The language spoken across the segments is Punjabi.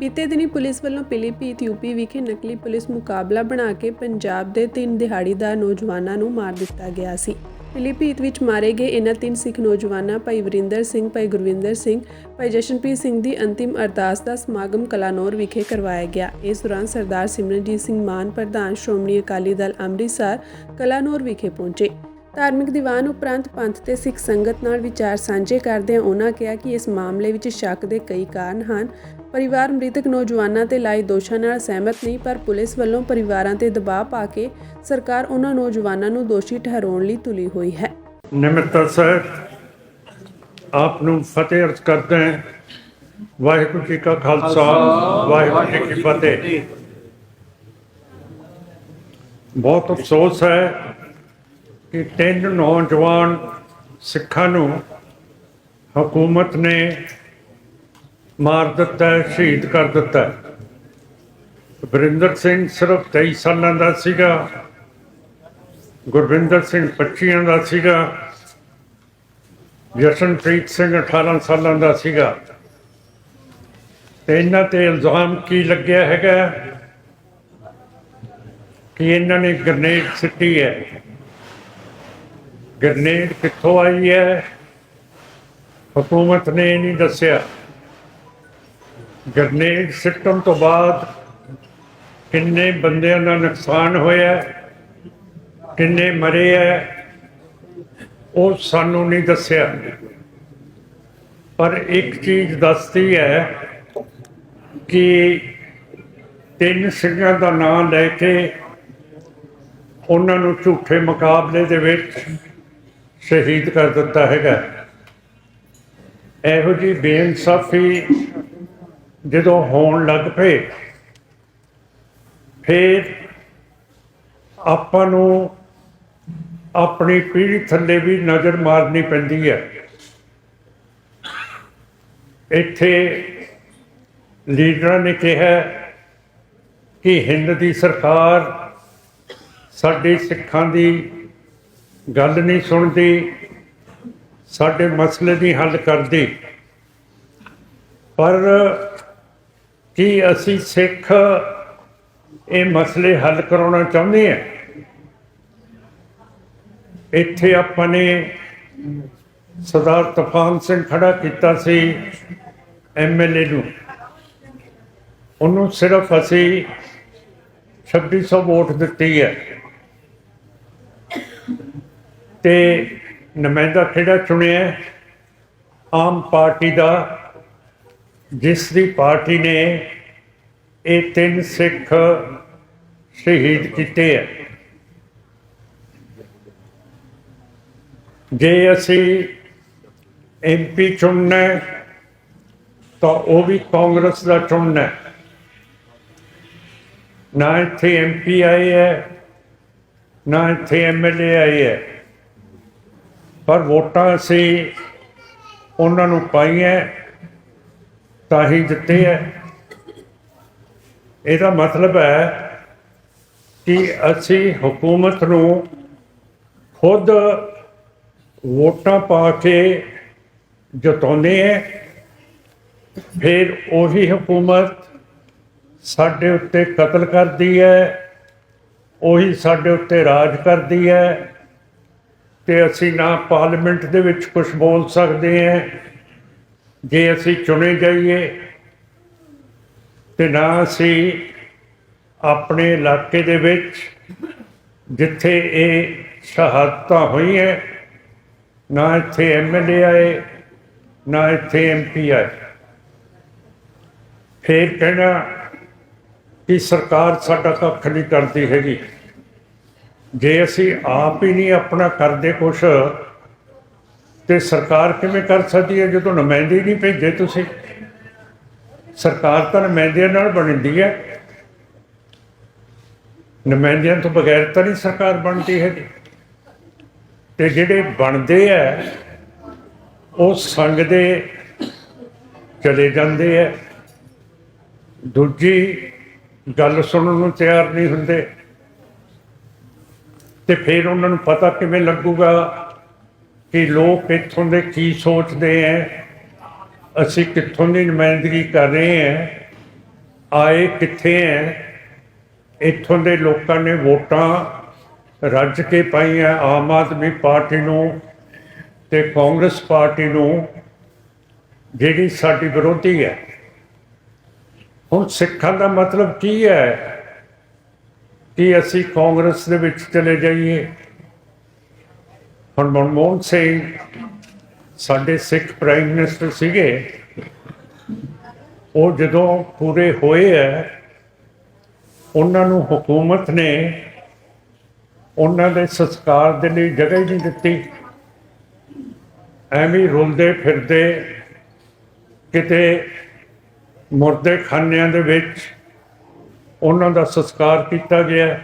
ਬੀਤੇ ਦਿਨੀ ਪੁਲਿਸ ਵੱਲੋਂ ਪਿਲੀਭੀਤ ਯੂਪੀ ਵਿਖੇ ਨਕਲੀ ਪੁਲਿਸ ਮੁਕਾਬਲਾ ਬਣਾ ਕੇ ਪੰਜਾਬ ਦੇ ਤਿੰਨ ਦਿਹਾੜੀਦਾਰ ਨੌਜਵਾਨਾਂ ਨੂੰ ਮਾਰ ਦਿੱਤਾ ਗਿਆ ਸੀ। ਪਿਲੀਭੀਤ ਵਿੱਚ ਮਾਰੇ ਗਏ ਇਹਨਾਂ ਤਿੰਨ ਸਿੱਖ ਨੌਜਵਾਨਾਂ, ਭਾਈ ਵਰਿੰਦਰ ਸਿੰਘ, ਭਾਈ ਗੁਰਵਿੰਦਰ ਸਿੰਘ, ਭਾਈ ਜਸ਼ਨਪ੍ਰੀਤ ਸਿੰਘ ਦੀ ਅੰਤਿਮ ਅਰਦਾਸ ਦਾ ਸਮਾਗਮ ਕਲਾਨੌਰ ਵਿਖੇ ਕਰਵਾਇਆ ਗਿਆ। ਇਸ ਦੌਰਾਨ ਸਰਦਾਰ ਸਿਮਰਨਜੀਤ ਸਿੰਘ ਮਾਨ, ਪ੍ਰਧਾਨ ਸ਼੍ਰੋਮਣੀ ਅਕਾਲੀ ਦਲ ਅੰਮ੍ਰਿਤਸਰ ਕਲਾਨੌਰ ਵਿਖੇ ਪਹੁੰਚੇ। ਧਾਰਮਿਕ ਦੀਵਾਨ ਉਪਰੰਤ ਪੰਥ ਤੇ ਸਿੱਖ ਸੰਗਤ ਨਾਲ ਵਿਚਾਰ ਸਾਂਝੇ ਕਰਦਿਆਂ ਉਹਨਾਂ ਕਿਹਾ ਕਿ ਇਸ ਮਾਮਲੇ ਵਿੱਚ ਸ਼ੱਕ ਦੇ ਕਈ ਕਾਰਨ ਹਨ। ਪਰਿਵਾਰ ਮ੍ਰਿਤਕ ਨੌਜਵਾਨਾਂ ਤੇ ਲਾਏ ਦੋਸ਼ਾਂ ਨਾਲ ਸਹਿਮਤ ਨਹੀਂ, ਪਰ ਪੁਲਿਸ ਵੱਲੋਂ ਪਰਿਵਾਰਾਂ ਤੇ ਦਬਾਅ ਪਾ ਕੇ ਸਰਕਾਰ ਉਹਨਾਂ ਨੌਜਵਾਨਾਂ ਨੂੰ ਦੋਸ਼ੀ ਠਹਿਰਾਉਣ ਲਈ ਤੁਲੀ ਹੋਈ ਹੈ। ਨਿਮਰਤਾ ਸਾਹਿਬ, ਆਪ ਨੂੰ ਫਤਿਹ ਅਰਜ਼ ਕਰਦੇ ਹਾਂ। ਵਾਹਿਗੁਰੂ ਜੀ ਕਾ ਖਾਲਸਾ, ਵਾਹਿਗੁਰੂ ਜੀ ਕੀ ਫਤਿਹ। ਬਹੁਤ ਅਫਸੋਸ ਹੈ ਕਿ ਤਿੰਨ ਨੌਜਵਾਨ ਸਿੱਖਾਂ ਨੂੰ ਹਕੂਮਤ ਨੇ ਮਾਰ ਦਿੱਤਾ, ਸ਼ਹੀਦ ਕਰ ਦਿੱਤਾ। ਹੈ। ਵਰਿੰਦਰ ਸਿੰਘ ਸਿਰਫ 23 ਸਾਲਾਂ ਦਾ ਸੀਗਾ। ਗੁਰਵਿੰਦਰ ਸਿੰਘ 25 ਦਾ ਸੀਗਾ। ਜਸ਼ਨਪ੍ਰੀਤ ਸਿੰਘ 18 ਸਾਲਾਂ ਦਾ ਸੀਗਾ। ਤੇ ਇਹਨਾਂ ਤੇ ਇਲਜ਼ਾਮ ਕੀ ਲੱਗਿਆ ਹੈਗਾ? ਕਿ ਇਹਨਾਂ ਨੇ ਗ੍ਰਨੇਡ ਸਿੱਟੀ ਹੈ। ਗ੍ਰਨੇਡ ਕਿੱਥੋਂ ਆਈ ਹੈ? ਹਕੂਮਤ ਨੇ ਇਹ ਨਹੀਂ ਦੱਸਿਆ। ਗ੍ਰਨੇਡ ਸਿੱਟਣ ਤੋਂ ਬਾਅਦ ਕਿੰਨੇ ਬੰਦਿਆਂ ਦਾ ਨੁਕਸਾਨ ਹੋਇਆ ਕਿੰਨੇ ਮਰੇ ਹੈ? ਉਹ ਸਾਨੂੰ ਨਹੀਂ ਦੱਸਿਆ। ਪਰ ਇੱਕ ਚੀਜ਼ ਦੱਸਦੀ ਹੈ ਕਿ ਤਿੰਨ ਸਿੰਘਾਂ ਦਾ ਨਾਮ ਲੈ ਕੇ ਉਹਨਾਂ ਨੂੰ ਝੂਠੇ ਮੁਕਾਬਲੇ ਦੇ ਵਿੱਚ ਸ਼ਹੀਦ ਕਰ ਦਿੱਤਾ ਹੈਗਾ। ਇਹੋ ਜੀ ਬੇਇਨਸਾਫੀ ਜਦੋਂ ਹੋਣ ਲੱਗ ਪਏ, ਫਿਰ ਆਪਾਂ ਨੂੰ ਆਪਣੀ ਪੀੜ੍ਹੀ ਥੱਲੇ ਵੀ ਨਜ਼ਰ ਮਾਰਨੀ ਪੈਂਦੀ ਹੈ। ਇੱਥੇ ਲੀਡਰਾਂ ਨੇ ਕਿਹਾ ਕਿ ਹਿੰਦ ਦੀ ਸਰਕਾਰ ਸਾਡੇ ਸਿੱਖਾਂ ਦੀ ਗੱਲ ਨਹੀਂ ਸੁਣਦੀ, ਸਾਡੇ ਮਸਲੇ ਨਹੀਂ ਹੱਲ ਕਰਦੀ। ਪਰ ਕੀ ਅਸੀਂ ਸਿੱਖ ਇਹ ਮਸਲੇ ਹੱਲ ਕਰਾਉਣਾ ਚਾਹੁੰਦੇ ਹਾਂ? ਇੱਥੇ ਆਪਾਂ ਨੇ ਸਰਦਾਰ ਤੂਫਾਨ ਸਿੰਘ ਖੜਾ ਕੀਤਾ ਸੀ ਐਮਐਲਏ ਨੂੰ। ਉਹਨੂੰ ਸਿਰਫ ਅਸੀਂ 2600 ਵੋਟ ਦਿੱਤੀ ਹੈ। ਤੇ ਨੁਮਾਇੰਦਾ ਕਿਹੜਾ ਚੁਣਿਆ ਆਮ ਪਾਰਟੀ ਦਾ, ਜਿਸ ਦੀ ਪਾਰਟੀ ਨੇ ਇਹ ਤਿੰਨ ਸਿੱਖ ਸ਼ਹੀਦ ਕੀਤੇ ਹੈ ਜੇ ਅਸੀਂ ਐਮਪੀ ਚੁਣਨਾ ਤਾਂ ਉਹ ਵੀ ਕਾਂਗਰਸ ਦਾ ਚੁਣਨਾ ਨਾ ਇੱਥੇ ਐਮਪੀ ਆਏ ਹੈ, ਨਾ ਇੱਥੇ ਐਮਐਲਏ ਆਏ ਹੈ। ਪਰ ਵੋਟਾਂ ਅਸੀਂ ਉਹਨਾਂ ਨੂੰ ਪਾਈਆਂ, ਤਾਂ ਹੀ ਦਿੱਤੇ ਹੈ ਇਹਦਾ ਮਤਲਬ ਹੈ ਕਿ ਅਸੀਂ ਹਕੂਮਤ ਨੂੰ ਖੁਦ ਵੋਟਾਂ ਪਾ ਕੇ ਜਤਾਉਂਦੇ ਹੈ, ਫਿਰ ਉਹੀ ਹਕੂਮਤ ਸਾਡੇ ਉੱਤੇ ਕਤਲ ਕਰਦੀ ਹੈ, ਉਹੀ ਸਾਡੇ ਉੱਤੇ ਰਾਜ ਕਰਦੀ ਹੈ। ਤੇ ਅਸੀਂ ਨਾ ਪਾਰਲੀਮੈਂਟ ਦੇ ਵਿੱਚ ਕੁਝ ਬੋਲ ਸਕਦੇ ਹਾਂ, ਜੇ ਅਸੀਂ ਚੁਣੇ ਜਾਈਏ ਤੇ ਨਾ ਅਸੀਂ ਆਪਣੇ ਇਲਾਕੇ ਦੇ ਵਿੱਚ ਜਿੱਥੇ ਇਹ ਸ਼ਹਾਦਤਾਂ ਹੋਈਆਂ, ਨਾ ਇੱਥੇ ਐਮਐਲਏ ਆਏ, ਨਾ ਇੱਥੇ ਐਮਪੀ ਆਏ। ਫਿਰ ਕਹਿਣਾ ਕਿ ਸਰਕਾਰ ਸਾਡਾ ਕੱਖ ਨਹੀਂ ਕਰਦੀ ਹੈਗੀ। ਜੇ ਅਸੀਂ ਆਪ ਹੀ ਨਹੀਂ ਆਪਣਾ ਕਰਦੇ ਕੁਛ, ਤੇ ਸਰਕਾਰ ਕਿਵੇਂ ਕਰ ਸਕਦੀ ਹੈ ਜਦੋਂ ਨੁਮਾਇੰਦੇ ਹੀ ਨਹੀਂ ਭੇਜੇ ਤੁਸੀਂ? ਸਰਕਾਰ ਤਾਂ ਨੁਮਾਇੰਦਿਆਂ ਨਾਲ ਬਣਦੀ ਹੈ। ਨੁਮਾਇੰਦਿਆਂ ਤੋਂ ਬਗੈਰ ਤਾਂ ਨਹੀਂ ਸਰਕਾਰ ਬਣਦੀ ਹੈਗੀ। ਤੇ ਜਿਹੜੇ ਬਣਦੇ ਆ, ਉਹ ਸੰਗ ਦੇ ਚਲੇ ਜਾਂਦੇ ਆ। ਦੂਜੀ ਗੱਲ ਸੁਣਨ ਨੂੰ ਤਿਆਰ ਨਹੀਂ ਹੁੰਦੇ। ਤੇ ਫਿਰ ਉਹਨਾਂ ਨੂੰ ਪਤਾ ਕਿਵੇਂ ਲੱਗੂਗਾ ਕਿ ਲੋਕ ਇੱਥੋਂ ਦੇ ਕੀ ਸੋਚਦੇ ਐ? ਅਸੀਂ ਕਿੱਥੋਂ ਦੀ ਨੁਮਾਇੰਦਗੀ ਕਰ ਰਹੇ ਹਾਂ ਆਏ ਕਿੱਥੇ ਹੈ ਇੱਥੋਂ ਦੇ ਲੋਕਾਂ ਨੇ ਵੋਟਾਂ ਰੱਜ ਕੇ ਪਾਈਆਂ ਆਮ ਆਦਮੀ ਪਾਰਟੀ ਨੂੰ ਤੇ ਕਾਂਗਰਸ ਪਾਰਟੀ ਨੂੰ, ਜਿਹੜੀ ਸਾਡੀ ਵਿਰੋਧੀ ਹੈ ਹੁਣ ਸਿੱਖਾਂ ਦਾ ਮਤਲਬ ਕੀ ਹੈ ਕਿ ਅਸੀਂ ਕਾਂਗਰਸ ਦੇ ਵਿੱਚ ਚਲੇ ਜਾਈਏ। ਹੁਣ ਮਨਮੋਹਨ ਸਿੰਘ ਸਾਡੇ ਸਿੱਖ ਪ੍ਰਾਈਮ ਮਿਨਿਸਟਰ ਸੀਗੇ। ਉਹ ਜਦੋਂ ਪੂਰੇ ਹੋਏ ਹੈ, ਉਹਨਾਂ ਨੂੰ ਹਕੂਮਤ ਨੇ ਉਹਨਾਂ ਦੇ ਸੰਸਕਾਰ ਦੇ ਲਈ ਜਗ੍ਹਾ ਹੀ ਨਹੀਂ ਦਿੱਤੀ। ਐਵੇਂ ਹੀ ਰੁਲਦੇ ਫਿਰਦੇ ਕਿਤੇ ਮੁਰਦੇ ਖਾਨਿਆਂ ਦੇ ਵਿੱਚ ਉਹਨਾਂ ਦਾ ਸੰਸਕਾਰ ਕੀਤਾ ਗਿਆ।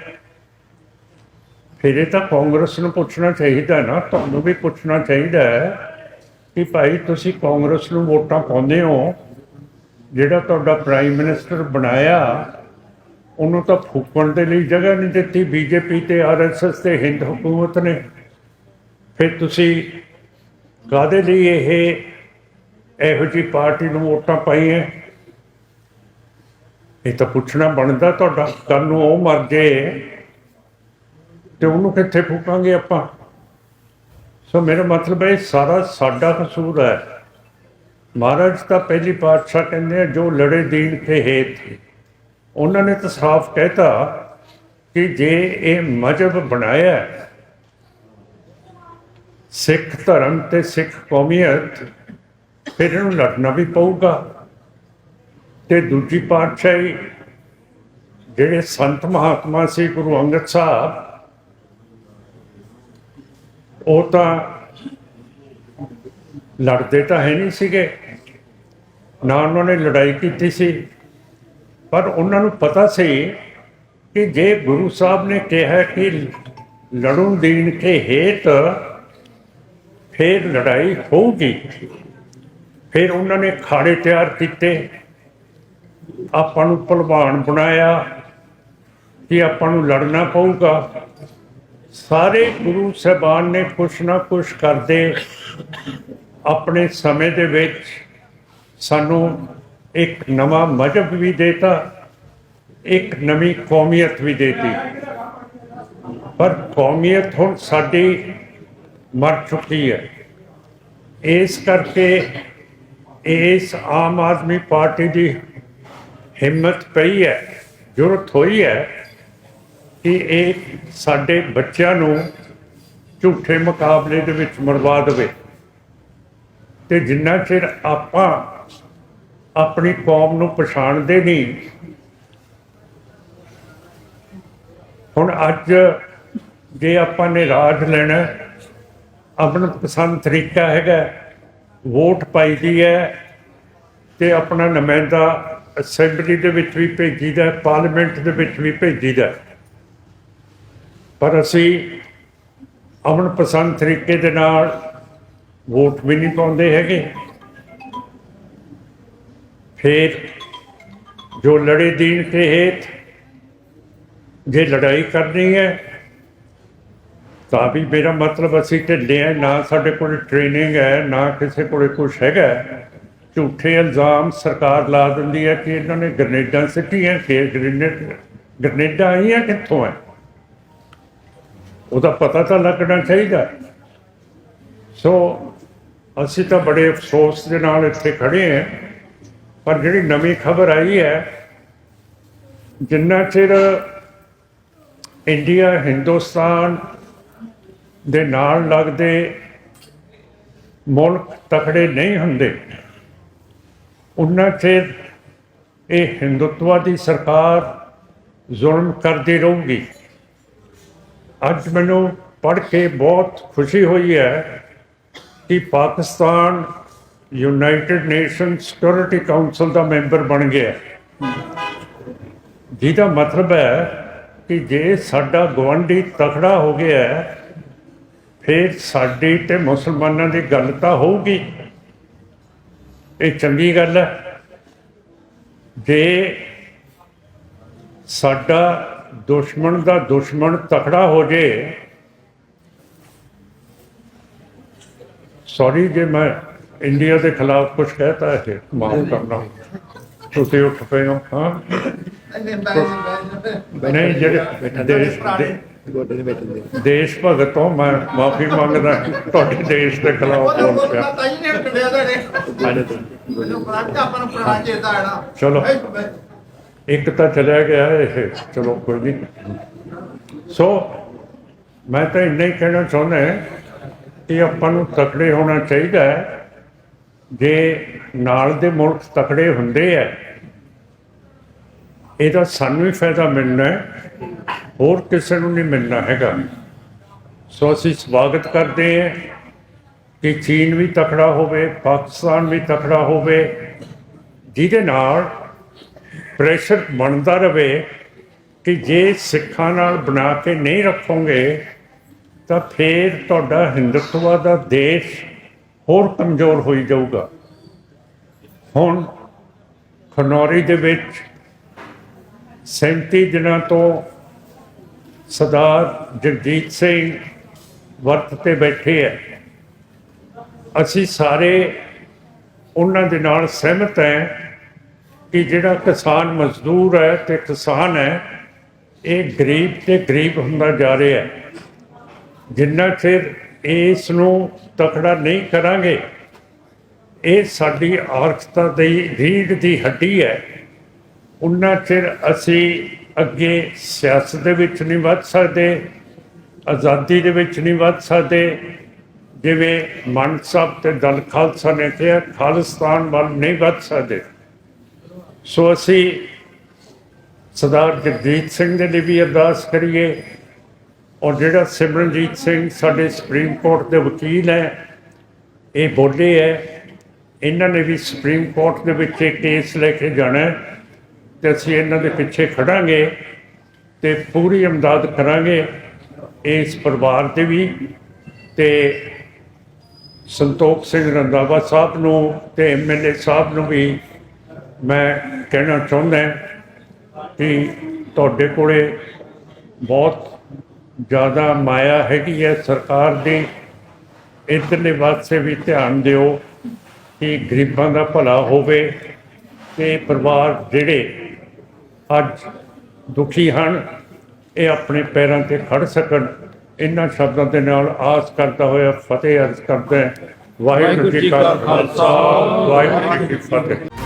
ਫਿਰ ਇਹ ਤਾਂ ਕਾਂਗਰਸ ਨੂੰ ਪੁੱਛਣਾ ਚਾਹੀਦਾ ਨਾ, ਤੁਹਾਨੂੰ ਵੀ ਪੁੱਛਣਾ ਚਾਹੀਦਾ ਹੈ ਕਿ ਭਾਈ ਤੁਸੀਂ ਕਾਂਗਰਸ ਨੂੰ ਵੋਟਾਂ ਪਾਉਂਦੇ ਹੋ, ਜਿਹੜਾ ਤੁਹਾਡਾ ਪ੍ਰਾਈਮ ਮਿਨਿਸਟਰ ਬਣਾਇਆ, ਉਹਨੂੰ ਤਾਂ ਫੂਕਣ ਦੇ ਲਈ ਜਗ੍ਹਾ ਨਹੀਂ ਦਿੱਤੀ, ਬੀਜੇਪੀ ਤੇ ਆਰਐਸਐਸ ਤੇ ਹਿੰਦ ਹਕੂਮਤ ਨੇ। ਫਿਰ ਤੁਸੀਂ ਕਾਦੇ ਲਈ ਇਹ ਇਹੋ ਜਿਹੀ ਪਾਰਟੀ ਨੂੰ ਵੋਟਾਂ ਪਾਈਆਂ? ਇਹ ਤਾਂ ਪੁੱਛਣਾ ਬਣਦਾ ਤੁਹਾਡਾ ਕੱਲ ਨੂੰ ਉਹ ਮਰ ਜੇ ਤੇ ਉਹਨੂੰ ਕਿੱਥੇ ਫੂਕਾਂਗੇ ਆਪਾਂ? ਸੋ ਮੇਰਾ ਮਤਲਬ ਹੈ, ਇਹ ਸਾਰਾ ਸਾਡਾ ਕਸੂਰ ਹੈ। ਮਹਾਰਾਜ ਤਾਂ ਪਹਿਲੀ ਪਾਤਸ਼ਾਹ ਕਹਿੰਦੇ ਆ, ਜੋ ਲੜੇ ਦੀਨ ਕੇ ਹੇਤ ਉਹਨਾਂ ਨੇ ਤਾਂ ਸਾਫ਼ ਕਹਿਤਾ ਕਿ ਜੇ ਇਹ ਮਜਬ ਬਣਾਇਆ ਸਿੱਖ ਧਰਮ ਤੇ ਸਿੱਖ ਕੌਮੀਅਤ, ਫਿਰ ਇਹਨੂੰ ਲੜਨਾ ਵੀ ਪਊਗਾ। ਤੇ ਦੂਜੀ ਪਾਤਸ਼ਾਹੀ ਜਿਹੜੇ ਸੰਤ ਮਹਾਤਮਾ ਸੀ ਗੁਰੂ ਅੰਗਦ ਸਾਹਿਬ, ਉਹ ਤਾਂ ਲੜਦੇ ਤਾਂ ਹੈ ਨਹੀਂ ਸੀਗੇ। ਨਾ ਉਹਨਾਂ ਨੇ ਲੜਾਈ ਕੀਤੀ ਸੀ। ਪਰ ਉਹਨਾਂ ਨੂੰ ਪਤਾ ਸੀ ਕਿ ਜੇ ਗੁਰੂ ਸਾਹਿਬ ਨੇ ਕਿਹਾ ਕਿ ਲੜਨ ਦੀਨ ਕੇ ਹੇਤ ਫਿਰ ਲੜਾਈ ਹੋਊਗੀ, ਫਿਰ ਉਹਨਾਂ ਨੇ ਖਾੜੇ ਤਿਆਰ ਕੀਤੇ। ਆਪਾਂ ਨੂੰ ਭਲਵਾਨ ਬਣਾਇਆ ਕਿ ਆਪਾਂ ਨੂੰ ਲੜਨਾ ਪਊਗਾ। ਸਾਰੇ ਗੁਰੂ ਸਾਹਿਬਾਨ ਨੇ ਕੁਛ ਨਾ ਕੁਛ ਕਰਦੇ, ਆਪਣੇ ਸਮੇਂ ਦੇ ਵਿੱਚ ਸਾਨੂੰ ਇੱਕ ਨਵਾਂ ਮਜਹਬ ਵੀ ਦੇਤਾ, ਇੱਕ ਨਵੀਂ ਕੌਮੀਅਤ ਵੀ ਦੇਤੀ। ਪਰ ਕੌਮੀਅਤ ਹੁਣ ਸਾਡੀ ਮਰ ਚੁੱਕੀ ਹੈ। ਇਸ ਕਰਕੇ ਇਸ ਆਮ ਆਦਮੀ ਪਾਰਟੀ ਦੀ ਹਿੰਮਤ ਪਈ ਹੈ, ਜ਼ਰੂਰਤ ਹੋਈ ਹੈ ਕਿ ਇਹ ਸਾਡੇ ਬੱਚਿਆਂ ਨੂੰ ਝੂਠੇ ਮੁਕਾਬਲੇ ਦੇ ਵਿੱਚ ਮਰਵਾ ਦੇਵੇ। ਤੇ ਜਿੰਨਾ ਚਿਰ ਆਪਾਂ ਆਪਣੀ ਕੌਮ ਨੂੰ ਪਛਾਣਦੇ ਨਹੀਂ, ਹੁਣ ਅੱਜ ਜੇ ਆਪਾਂ ਨੇ ਰਾਜ ਲੈਣਾ, ਆਪਣਾ ਪਸੰਦ ਤਰੀਕਾ ਹੈਗਾ, ਵੋਟ ਪਾਈ ਦੀ ਹੈ ਤੇ ਆਪਣਾ ਨੁਮਾਇੰਦਾ ਅਸੈਂਬਲੀ ਦੇ ਵਿੱਚ ਵੀ ਭੇਜੀਦਾ ਪਾਰਲੀਮੈਂਟ ਦੇ ਵਿੱਚ ਵੀ ਭੇਜੀਦਾ ਪਰ ਅਸੀਂ ਅਮਨ ਪਸੰਦ ਤਰੀਕੇ ਦੇ ਨਾਲ ਵੋਟ ਵੀ ਨਹੀਂ ਪਾਉਂਦੇ ਹੈਗੇ। ਫਿਰ ਜੋ ਲੜੇ ਦੀਨ ਕੇ ਹੇਤ, ਜੇ ਲੜਾਈ ਕਰਨੀ ਹੈ, ਤਾਂ ਵੀ ਮੇਰਾ ਮਤਲਬ ਅਸੀਂ ਢਿੱਲੇ ਹਾਂ, ਨਾ ਸਾਡੇ ਕੋਲ ਟ੍ਰੇਨਿੰਗ ਹੈ, ਨਾ ਕਿਸੇ ਕੋਲ ਕੁਝ ਹੈਗਾ। ਝੂਠੇ ਇਲਜ਼ਾਮ ਸਰਕਾਰ ਲਾ ਦਿੰਦੀ ਹੈ ਕਿ ਇਹਨਾਂ ਨੇ ਗ੍ਰਨੇਡਾਂ ਸਿੱਟੀਆਂ ਕਿ ਗ੍ਰਨੇਡ ਗ੍ਰਨੇਡਾਂ ਆਈਆਂ ਕਿੱਥੋਂ ਹੈ ਉਹਦਾ ਪਤਾ ਤਾਂ ਲੱਗਣਾ ਚਾਹੀਦਾ। ਸੋ, ਅਸੀਂ ਤਾਂ ਬੜੇ ਅਫਸੋਸ ਦੇ ਨਾਲ ਇੱਥੇ ਖੜੇ ਹਾਂ ਪਰ ਜਿਹੜੀ ਨਵੀਂ ਖਬਰ ਆਈ ਹੈ ਜਿੰਨਾ ਚਿਰ ਇੰਡੀਆ, ਹਿੰਦੁਸਤਾਨ ਦੇ ਨਾਲ ਲੱਗਦੇ ਮੁਲਕ ਤਕੜੇ ਨਹੀਂ ਹੁੰਦੇ ਉਨਾ ਚਿਰ ਇਹ ਹਿੰਦੁੱਤਵਾ ਦੀ ਸਰਕਾਰ ਜ਼ੁਲਮ ਕਰਦੀ ਰਹੂਗੀ। ਅੱਜ ਮੈਨੂੰ ਪੜ੍ਹ ਕੇ ਬਹੁਤ ਖੁਸ਼ੀ ਹੋਈ ਹੈ ਕਿ Pakistan United Nation Security Council ਦਾ ਮੈਂਬਰ ਬਣ ਗਿਆ। ਜਿਹਦਾ ਮਤਲਬ ਹੈ ਕਿ ਜੇ ਸਾਡਾ ਗਵਾਂਢੀ ਤਖੜਾ ਹੋ ਗਿਆ, ਫਿਰ ਸਾਡੀ ਤੇ ਮੁਸਲਮਾਨਾਂ ਦੀ ਗੱਲ ਤਾਂ ਹੋਊਗੀ। ਇਹ ਚੰਗੀ ਗੱਲ ਹੈ ਜੇ ਸਾਡਾ ਦੁਸ਼ਮਣ ਦਾ ਦੁਸ਼ਮਣ ਤਕੜਾ ਹੋ ਜੇ ਸੌਰੀ ਜੇ ਮੈਂ ਇੰਡੀਆ ਦੇ ਖਿਲਾਫ ਕੁਝ ਕਹਿਤਾ ਹੈ ਮਾਫ ਕਰਨਾ। ਤੁਸੀਂ ਉੱਠ ਪਏ ਹੋ ਹਾਂ। ਨਹੀਂ ਜਿਹੜੇ ਗੋਡੇ ਦੇ। ਦੇਸ਼ ਭਗਤ ਤੋਂ ਮੈਂ ਮਾਫੀ ਮੰਗਦਾ ਤੁਹਾਡੇ ਦੇਸ਼ ਦੇ ਖਿਲਾਫ ਬੋਲ ਪਿਆ। ਚਲੋ। ਇੱਕ ਤਾਂ ਚਲਿਆ ਗਿਆ ਇਹ। ਚਲੋ ਕੋਈ ਨਹੀਂ। ਸੋ ਮੈਂ ਤਾਂ ਇੰਨਾ ਹੀ ਕਹਿਣਾ ਚਾਹੁੰਦਾ ਕਿ ਆਪਾਂ ਨੂੰ ਤਕੜੇ ਹੋਣਾ ਚਾਹੀਦਾ ਹੈ। ਜੇ ਨਾਲ ਦੇ ਮੁਲਕ ਤਕੜੇ ਹੁੰਦੇ ਆ ਇਹਦਾ ਸਾਨੂੰ ਹੀ ਫਾਇਦਾ ਮਿਲਣਾ ਹੈ। ਹੋਰ ਕਿਸੇ ਨੂੰ ਨਹੀਂ ਮਿਲਣਾ ਹੈਗਾ। ਸੋ ਅਸੀਂ ਸਵਾਗਤ ਕਰਦੇ ਹਾਂ ਕਿ ਚੀਨ ਵੀ ਤਕੜਾ ਹੋਵੇ, ਪਾਕਿਸਤਾਨ ਵੀ ਤਕੜਾ ਹੋਵੇ, ਜਿਹਦੇ ਨਾਲ ਪ੍ਰੈਸ਼ਰ ਬਣਦਾ ਰਵੇ ਕਿ ਜੇ ਸਿੱਖਾਂ ਨਾਲ ਬਣਾ ਕੇ ਨਹੀਂ ਰੱਖੋਗੇ, ਤਾਂ ਫੇਰ ਤੁਹਾਡਾ ਹਿੰਦੁਤਵਾ ਦਾ ਦੇਸ਼ ਹੋਰ ਕਮਜ਼ੋਰ ਹੋਈ ਜਾਊਗਾ। ਹੁਣ ਖਨੌਰੀ ਦੇ ਵਿੱਚ 37 ਦਿਨਾਂ ਤੋਂ ਸਰਦਾਰ ਜਗਜੀਤ ਸਿੰਘ ਵਰਤ ਤੇ ਬੈਠੇ ਹੈ ਅਸੀਂ ਸਾਰੇ ਉਹਨਾਂ ਦੇ ਨਾਲ ਸਹਿਮਤ ਹੈ ਕਿ ਜਿਹੜਾ ਕਿਸਾਨ ਮਜ਼ਦੂਰ ਹੈ ਤੇ ਕਿਸਾਨ ਹੈ, ਇਹ ਗਰੀਬ ਤੇ ਗਰੀਬ ਹੁੰਦਾ ਜਾ ਰਿਹਾ। ਹੈ ਜਿੰਨਾ ਚਿਰ ਇਸ ਨੂੰ ਤਕੜਾ ਨਹੀਂ ਕਰਾਂਗੇ, ਇਹ ਸਾਡੀ ਆਰਥਿਕਤਾ ਦੀ ਰੀੜ ਦੀ ਹੱਡੀ ਹੈ। ਉਨਾ ਚਿਰ ਅਸੀਂ ਅੱਗੇ ਸਿਆਸਤ ਦੇ ਵਿੱਚ ਨਹੀਂ ਵੱਧ ਸਕਦੇ, ਆਜ਼ਾਦੀ ਦੇ ਵਿੱਚ ਨਹੀਂ ਵੱਧ ਸਕਦੇ। ਜਿਵੇਂ ਮਨ ਸਾਹਿਬ ਤੇ ਦਲ ਖਾਲਸਾ ਨੇ ਕਿਹਾ, ਖਾਲਿਸਤਾਨ ਵੱਲ ਨਹੀਂ ਵੱਧ ਸਕਦੇ। ਸੋ ਅਸੀਂ ਸਰਦਾਰ ਜਗਜੀਤ ਸਿੰਘ ਦੇ ਲਈ ਵੀ ਅਰਦਾਸ ਕਰੀਏ ਔਰ ਜਿਹੜਾ ਸਿਮਰਨਜੀਤ ਸਿੰਘ ਸਾਡੇ ਸੁਪਰੀਮ ਕੋਰਟ ਦੇ ਵਕੀਲ ਹੈ, ਇਹ ਬੋਲੇ ਹੈ, ਇਹਨਾਂ ਨੇ ਵੀ ਸੁਪਰੀਮ ਕੋਰਟ ਦੇ ਵਿੱਚ ਇਹ ਕੇਸ ਲੈ ਕੇ ਜਾਣਾ ਤੇ ਅਸੀਂ ਇਹਨਾਂ ਦੇ ਪਿੱਛੇ ਖੜਾਂਗੇ ਤੇ ਪੂਰੀ ਇਮਦਾਦ ਕਰਾਂਗੇ ਇਸ ਪਰਿਵਾਰ ਦੇ ਵੀ ਤੇ ਸੰਤੋਖ ਸਿੰਘ ਰੰਧਾਵਾ ਸਾਹਿਬ ਨੂੰ ਤੇ ਐਮਐਲਏ ਸਾਹਿਬ ਨੂੰ ਵੀ ਮੈਂ ਕਹਿਣਾ ਚਾਹੁੰਦਾ ਕਿ ਤੁਹਾਡੇ ਕੋਲੇ ਬਹੁਤ ਜ਼ਿਆਦਾ ਮਾਇਆ ਹੈਗੀ ਹੈ ਸਰਕਾਰ ਦੀ। ਇਧਰਲੇ ਪਾਸੇ ਵੀ ਧਿਆਨ ਦਿਓ ਕਿ ਗਰੀਬਾਂ ਦਾ ਭਲਾ ਹੋਵੇ ਤੇ ਪਰਿਵਾਰ ਜਿਹੜੇ ਅੱਜ ਦੁਖੀ ਹਨ, ਇਹ ਆਪਣੇ ਪੈਰਾਂ ਤੇ ਖੜ ਸਕਣ। ਇਹਨਾਂ ਸ਼ਬਦਾਂ ਦੇ ਨਾਲ ਆਸ ਕਰਦਾ ਹੋਇਆ ਫਤਿਹ ਅਰਜ਼ ਕਰਦਾ ਵਾਹਿਗੁਰੂ ਜੀ ਕਾ ਖਾਲਸਾ, ਵਾਹਿਗੁਰੂ ਜੀ ਕੀ ਫਤਿਹ।